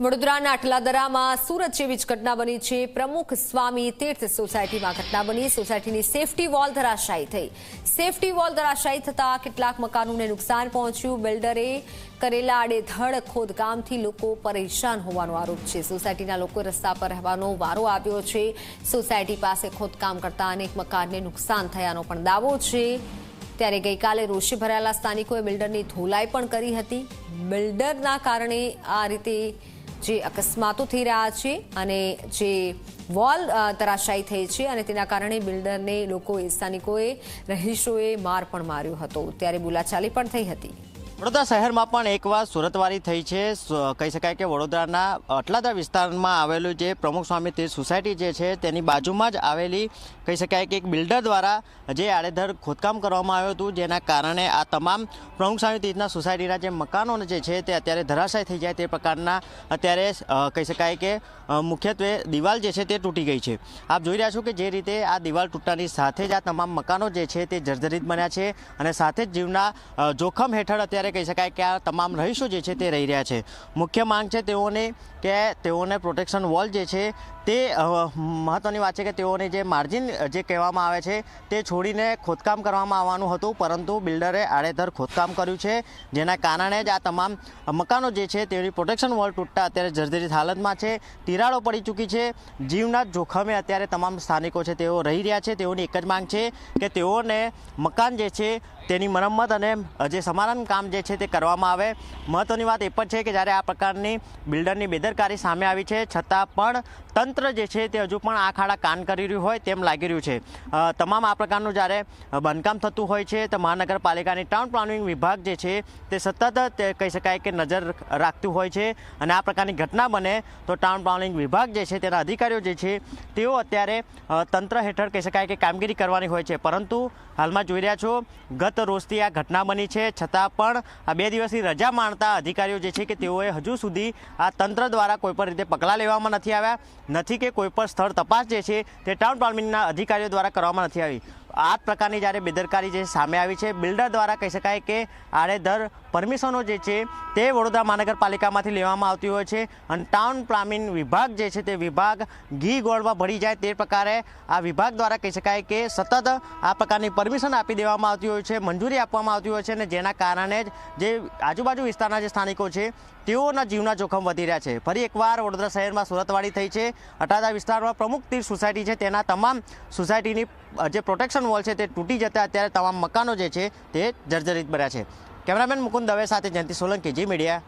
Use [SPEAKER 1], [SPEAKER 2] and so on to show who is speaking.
[SPEAKER 1] વડોદરાના અટલાદરામાં સુરત જેવી જ ઘટના બની છે. પ્રમુખ સ્વામી તીર્થ સોસાયટીમાં ઘટના બની. સોસાયટીની સેફટી વોલ ધરાશાયી થઈ. સેફટી વોલ ધરાશાયી થતા કેટલાક મકાનોને નુકસાન પહોંચ્યું. બિલ્ડરે કરેલા આડેધડ ખોદકામથી લોકો પરેશાન હોવાનો આરોપ છે. સોસાયટીના લોકો રસ્તા પર રહેવાનો વારો આવ્યો છે. સોસાયટી પાસે ખોદકામ કરતા અનેક મકાનને નુકસાન થયાનો પણ દાવો છે. ત્યારે ગઈકાલે રોષે ભરાયેલા સ્થાનિકોએ બિલ્ડરની ધોલાઈ પણ કરી હતી. બિલ્ડરના કારણે આ રીતે જે અકસ્માતો થઈ રહ્યા છે અને જે વોલ તરાશાઈ થઈ છે અને તેના કારણે બિલ્ડરને લોકોએ સ્થાનિકોએ રહીશોએ માર પણ માર્યો હતો. ત્યારે બોલાચાલી પણ થઈ હતી.
[SPEAKER 2] વડોદરા શહેરમાં પણ એકવાર સુરતવારી થઈ છે. કહી શકાય કે વડોદરાના અટલાદા વિસ્તારમાં આવેલું જે પ્રમુખ સ્વામી તે સોસાયટી જે છે, તેની બાજુમાં જ આવેલી કહી શકાય કે એક બિલ્ડર દ્વારા જે આડેધડ ખોદકામ કરવામાં આવ્યું હતું, જેના કારણે આ તમામ પ્રમુખ સ્વામી તીર્થના સોસાયટીના જે મકાનો જે છે તે અત્યારે ધરાશાય થઈ જાય તે પ્રકારના અત્યારે કહી શકાય કે મુખ્યત્વે દિવાલ જે છે તે તૂટી ગઈ છે. આપ જોઈ રહ્યા છો કે જે રીતે આ દિવાલ તૂટવાની સાથે જ આ તમામ મકાનો જે છે તે જર્જરિત બન્યા છે અને સાથે જ જીવના જોખમ હેઠળ અત્યારે કહી શકાય કે આ તમામ રહીશો જે છે તે રહી રહ્યા છે. મુખ્ય માંગ છે તેઓને કે તેઓને પ્રોટેક્શન વોલ જે છે તે મહત્ત્વની વાત છે કે તેઓને જે માર્જિન જે કહેવામાં આવે છે, તે છોડીને ખોદકામ કરવામાં આવવાનું હતું, પરંતુ બિલ્ડરે આડેધર ખોદકામ કર્યું છે, જેના કારણે જ આ તમામ મકાનો જે છે, તેની પ્રોટેક્શન વોલ તૂટતા અત્યારે જર્જરિત હાલતમાં છે. તિરાડો પડી ચૂકી છે. જીવના જોખમે અત્યારે તમામ સ્થાનિકો છે, તેઓ રહી રહ્યા છે. તેઓની એક જ માંગ છે કે તેઓને મકાન જે છે, તેની મરમ્મત અને જે સમારંભ કામ જે છે, તે કરવામાં આવે. મહત્ત્વની વાત એ પણ છે કે જ્યારે આ પ્રકારની બિલ્ડરની બેદરકારી સામે આવી છે, છતાં પણ તંત્ર જે છે, તે હજુ પણ આ ખાડા કાન કરી રહ્યું હોય તેમ લાગી રહ્યું છે. તમામ આ પ્રકારનું જ્યારે બાંધકામ થતું હોય છે, તો મહાનગરપાલિકાની ટાઉન પ્લાનિંગ વિભાગ જે છે, તે સતત તે કહી શકાય કે નજર રાખતું હોય છે. અને આ પ્રકારની ઘટના બને તો ટાઉન પ્લાનિંગ વિભાગ જે છે, તેના અધિકારીઓ જે છે, તેઓ અત્યારે તંત્ર હેઠળ કહી શકાય કે કામગીરી કરવાની હોય છે. પરંતુ હાલમાં જોઈ રહ્યા છો, ગત રોજથી આ ઘટના બની છે. છતાં પણ આ બે દિવસની રજા માણતા અધિકારીઓ જે છે કે તેઓએ હજુ સુધી આ તંત્ર દ્વારા કોઈપણ રીતે પગલાં લેવામાં નથી આવ્યા. નથી કે કોઈપણ સ્થળ તપાસ જે છે, તે ટાઉન પ્લાનિંગના અધિકારીઓ દ્વારા કરવામાં નથી આવી. આ પ્રકારની જ્યારે બેદરકારી જે સામે આવી છે, બિલ્ડર દ્વારા કહી શકાય કે આડેધર પરમિશનો જે છે તે વડોદરા મહાનગરપાલિકામાંથી લેવામાં આવતી હોય છે અને ટાઉન પ્લાનિંગ વિભાગ જે છે તે વિભાગ ઘી ગોળમાં ભળી જાય તે પ્રકારે આ વિભાગ દ્વારા કહી શકાય કે સતત આ પ્રકારની પરમિશન આપી દેવામાં આવતી હોય છે, મંજૂરી આપવામાં આવતી હોય છે અને જેના કારણે જ જે આજુબાજુ વિસ્તારના જે સ્થાનિકો છે તેઓના જીવના જોખમ વધી રહ્યા છે. ફરી એકવાર વડોદરા શહેરમાં સુરતવાડી થઈ છે. અટાદા વિસ્તારમાં પ્રમુખ તીર સોસાયટી છે. તેના તમામ સોસાયટીની જે પ્રોટેક્શન વોલ છે, તે તૂટી જતા અત્યારે તમામ મકાનો જે છે, તે જર્જરિત બન્યા છે. કેમેરામેન મુકુંદ દવે સાથે જયંતિ સોલંકી, જી મીડિયા.